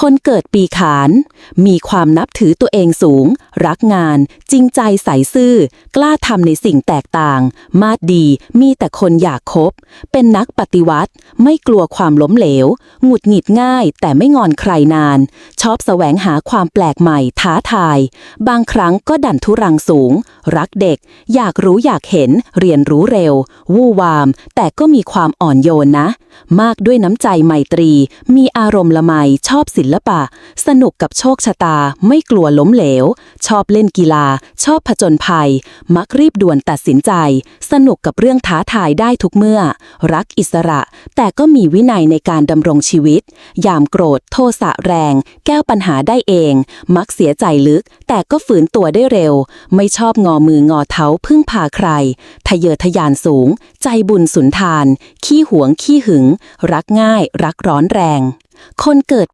คนเกิดปีขาน มีความนับถือตัวเองสูง รักงาน จริงใจใสซื่อ กล้าทำในสิ่งแตกต่าง มาดดีมีแต่คนอยากคบ เป็นนักปฏิวัติ ไม่กลัวความล้มเหลว หงุดหงิดง่าย แต่ไม่งอนใครนาน ชอบแสวงหาความแปลกใหม่ท้าทาย บางครั้งก็ดันทุรังสูง รักเด็ก อยากรู้อยากเห็น เรียนรู้เร็ว วู่วาม แต่ก็มีความอ่อนโยนนะ มากด้วยน้ำใจไมตรี มีอารมณ์ละไมชอบศิลปะ สนุกกับโชคชะตา ไม่กลัวล้มเหลวชอบเล่นกีฬา ชอบผจญภัย มักรีบด่วนตัดสินใจ สนุกกับเรื่องท้าทายได้ทุกเมื่อ รักอิสระ แต่ก็มีวินัยในการดำรงชีวิต ยามโกรธ โทสะแรง แก้ปัญหาได้เอง มักเสียใจลึก แต่ก็ฝืนตัวได้เร็ว ไม่ชอบงอมืองอเท้าพึ่งพาใคร ทะเยอทะยานสูง ใจบุญสุนทาน ขี้หวงขี้หึง รักง่าย รักร้อนแรง คนเกิด